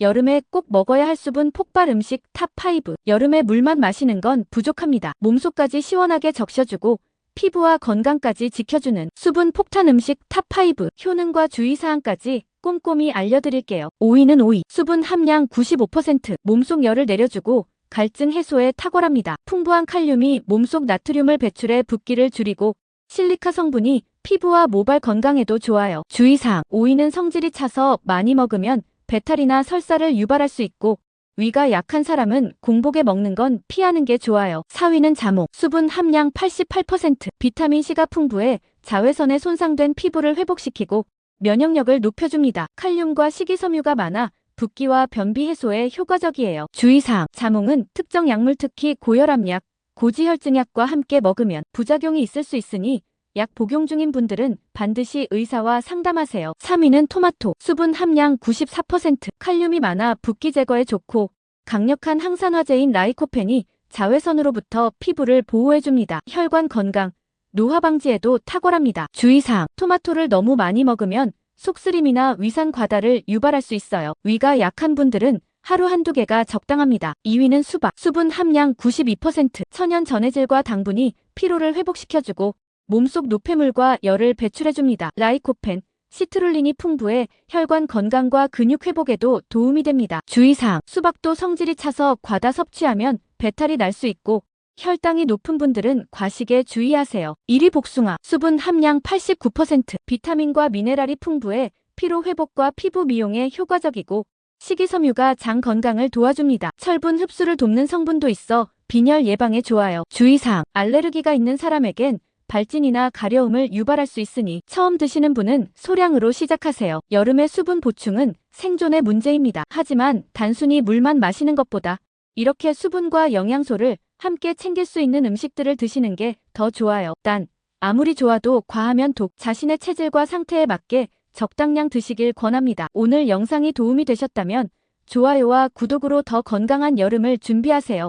여름에 꼭 먹어야 할 수분 폭발 음식 탑5. 여름에 물만 마시는 건 부족합니다. 몸속까지 시원하게 적셔주고 피부와 건강까지 지켜주는 수분 폭탄 음식 탑5. 효능과 주의사항까지 꼼꼼히 알려드릴게요. 5위는 오이. 수분 함량 95%. 몸속 열을 내려주고 갈증 해소에 탁월합니다. 풍부한 칼륨이 몸속 나트륨을 배출해 붓기를 줄이고 실리카 성분이 피부와 모발 건강에도 좋아요. 주의사항. 오이는 성질이 차서 많이 먹으면 배탈이나 설사를 유발할 수 있고 위가 약한 사람은 공복에 먹는 건 피하는 게 좋아요. 4위는 자몽. 수분 함량 88%. 비타민C가 풍부해 자외선에 손상된 피부를 회복시키고 면역력을 높여줍니다. 칼륨과 식이섬유가 많아 붓기와 변비 해소에 효과적이에요. 주의사항. 자몽은 특정 약물 특히 고혈압약, 고지혈증약과 함께 먹으면 부작용이 있을 수 있으니 약 복용 중인 분들은 반드시 의사와 상담하세요. 3위는 토마토. 수분 함량 94%. 칼륨이 많아 붓기 제거에 좋고 강력한 항산화제인 라이코펜이 자외선으로부터 피부를 보호해줍니다. 혈관 건강, 노화 방지에도 탁월합니다. 주의사항. 토마토를 너무 많이 먹으면 속쓰림이나 위산 과다를 유발할 수 있어요. 위가 약한 분들은 하루 한두 개가 적당합니다. 2위는 수박. 수분 함량 92%. 천연 전해질과 당분이 피로를 회복시켜주고 몸속 노폐물과 열을 배출해줍니다. 라이코펜, 시트룰린이 풍부해 혈관 건강과 근육 회복에도 도움이 됩니다. 주의사항. 수박도 성질이 차서 과다 섭취하면 배탈이 날 수 있고 혈당이 높은 분들은 과식에 주의하세요. 1위 복숭아. 수분 함량 89%. 비타민과 미네랄이 풍부해 피로 회복과 피부 미용에 효과적이고 식이섬유가 장 건강을 도와줍니다. 철분 흡수를 돕는 성분도 있어 빈혈 예방에 좋아요. 주의사항. 알레르기가 있는 사람에겐 발진이나 가려움을 유발할 수 있으니 처음 드시는 분은 소량으로 시작하세요. 여름의 수분 보충은 생존의 문제입니다. 하지만 단순히 물만 마시는 것보다 이렇게 수분과 영양소를 함께 챙길 수 있는 음식들을 드시는 게 더 좋아요. 단, 아무리 좋아도 과하면 독, 자신의 체질과 상태에 맞게 적당량 드시길 권합니다. 오늘 영상이 도움이 되셨다면 좋아요와 구독으로 더 건강한 여름을 준비하세요.